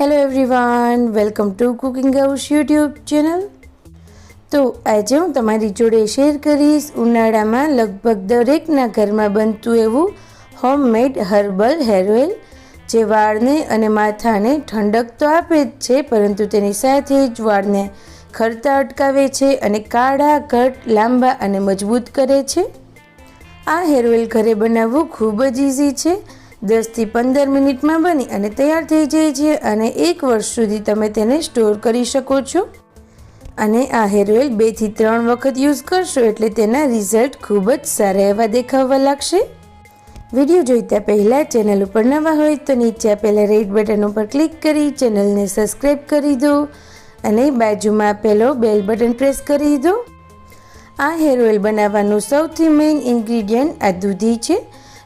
Hello everyone welcome to cooking house YouTube channel તો આજે હું તમારી જોડે શેર કરીશ ઉનાળામાં લગભગ દરેકના ઘરમાં બનતું એવું હોમમેડ હર્બલ હેર ઓઇલ જે વાળને અને માથાને ઠંડક તો આપે જ છે, પરંતુ તેની સાથે જ વાળને ખરતા અટકાવે છે અને કાળા, ઘટ, લાંબા અને મજબૂત કરે છે. આ હેર ઓઇલ ઘરે બનાવવું ખૂબ જ ઇઝી છે દસથી પંદર મિનિટમાં બની અને તૈયાર થઈ જાય છે અને એક વર્ષ સુધી તમે તેને સ્ટોર કરી શકો છો. અને આ હેર ઓઇલ બેથી ત્રણ વખત યુઝ કરશો એટલે તેના રિઝલ્ટ ખૂબ જ સારા એવા દેખાવા લાગશે. વીડિયો જોઈતા પહેલાં ચેનલ ઉપર નવા હોય તો નીચે આપેલા રેડ બટન ઉપર ક્લિક કરી ચેનલને સબસ્ક્રાઈબ કરી દો અને બાજુમાં આપેલો બેલ બટન પ્રેસ કરી દો. આ હેર ઓઇલ બનાવવાનું સૌથી મેઇન ઇન્ગ્રીડિયન્ટ આ દૂધી છે.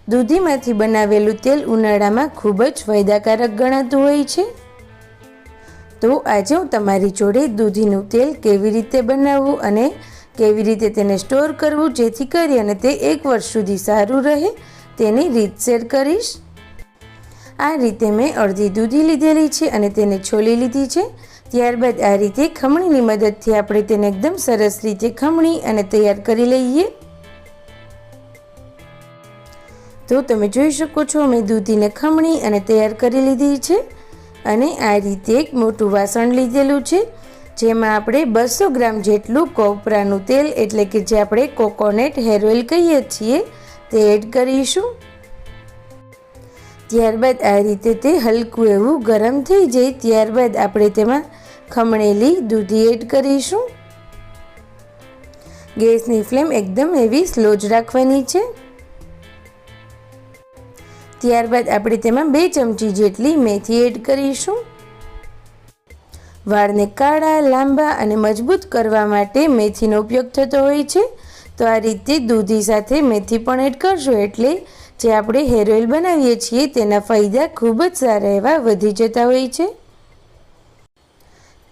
દૂધીમાંથી બનાવેલું તેલ ઉનાળામાં ખૂબ જ ફાયદાકારક ગણાતું હોય છે. તો આજે હું તમારી જોડે દૂધીનું તેલ કેવી રીતે બનાવવું અને કેવી રીતે તેને સ્ટોર કરવું, જેથી કરી અને તે એક વર્ષ સુધી સારું રહે, તેની રીત શેર કરીશ. આ રીતે મેં અડધી દૂધી લીધેલી છે અને તેને છોલી લીધી છે. ત્યારબાદ આ રીતે ખમણીની મદદથી આપણે તેને એકદમ સરસ રીતે ખમણી અને તૈયાર કરી લઈએ. તો તમે જોઈ શકો છો, મેં દૂધીને ખમણી અને તૈયાર કરી લીધી છે અને આ રીતે એક મોટું વાસણ લીધેલું છે, જેમાં આપણે બસો ગ્રામ જેટલું કોપરાનું તેલ, એટલે કે જે આપણે કોકોનટ હેર ઓઇલ કહીએ છીએ, તે એડ કરીશું. ત્યારબાદ આ રીતે તે હલકું એવું ગરમ થઈ જાય, ત્યારબાદ આપણે તેમાં ખમણેલી દૂધી એડ કરીશું. ગેસની ફ્લેમ એકદમ એવી સ્લો જ રાખવાની છે. ત્યારબાદ આપણે તેમાં બે ચમચી જેટલી મેથી એડ કરીશું. વાળને કાળા, લાંબા અને મજબૂત કરવા માટે મેથીનો ઉપયોગ થતો હોય છે. તો આ રીતે દૂધી સાથે મેથી પણ એડ કરશો એટલે જે આપણે હેર ઓઇલ બનાવીએ છીએ તેના ફાયદા ખૂબ જ સારા એવા વધી જતા હોય છે.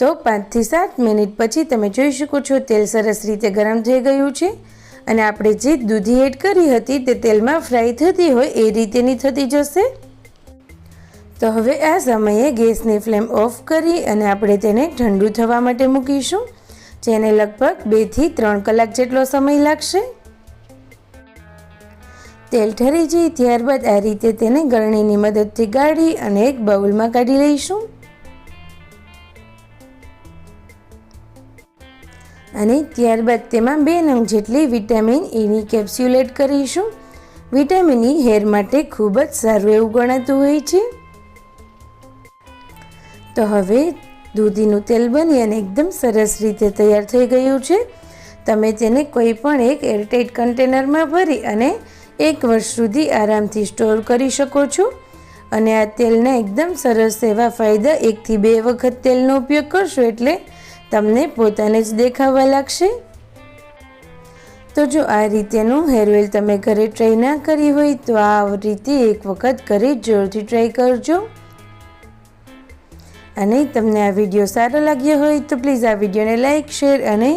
તો પાંચથી સાત મિનિટ પછી તમે જોઈ શકો છો તેલ સરસ રીતે ગરમ થઈ ગયું છે. અને આપણે જે દૂધી એડ કરી હતી તે તેલમાં ફ્રાય થતી હોય એ રીતેની થતી જશે. તો હવે આ સમયે ગેસની ફ્લેમ ઓફ કરી અને આપણે તેને ઠંડુ થવા માટે મૂકીશું, જેને લગભગ બેથી ત્રણ કલાક જેટલો સમય લાગશે. તેલ ઠરી જાય ત્યારબાદ આ રીતે તેને ગળણીની મદદથી ગાળી અને એક બાઉલમાં કાઢી લઈશું. અને ત્યારબાદ તેમાં બે નંગ જેટલી વિટામિન એની કેપ્સ્યુલ એડ કરીશું. વિટામિન ઈ હેર માટે ખૂબ જ સારું એવું ગણાતું હોય છે. તો હવે દૂધીનું તેલ બની અને એકદમ સરસ રીતે તૈયાર થઈ ગયું છે. તમે તેને કોઈ પણ એક એરટાઇટ કન્ટેનરમાં ભરી અને એક વર્ષ સુધી આરામથી સ્ટોર કરી શકો છો. અને આ તેલના એકદમ સરસ એવા ફાયદા એકથી બે વખત તેલનો ઉપયોગ કરશો એટલે તમને પોતાને જ દેખાવા લાગશે? તો જો આ રીતેનું હેર ઓઇલ તમે ઘરે ટ્રાય ના કરી હોય, તો આ રીતે એક વખત ઘરે જોરથી ટ્રાય કરજો. અને તમને આ વીડિયો સારો લાગ્યો હોય, તો પ્લીઝ આ વિડીયોને લાઇક શેર અને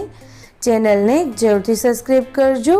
ચેનલને જરૂરથી સબસ્ક્રાઈબ કરજો.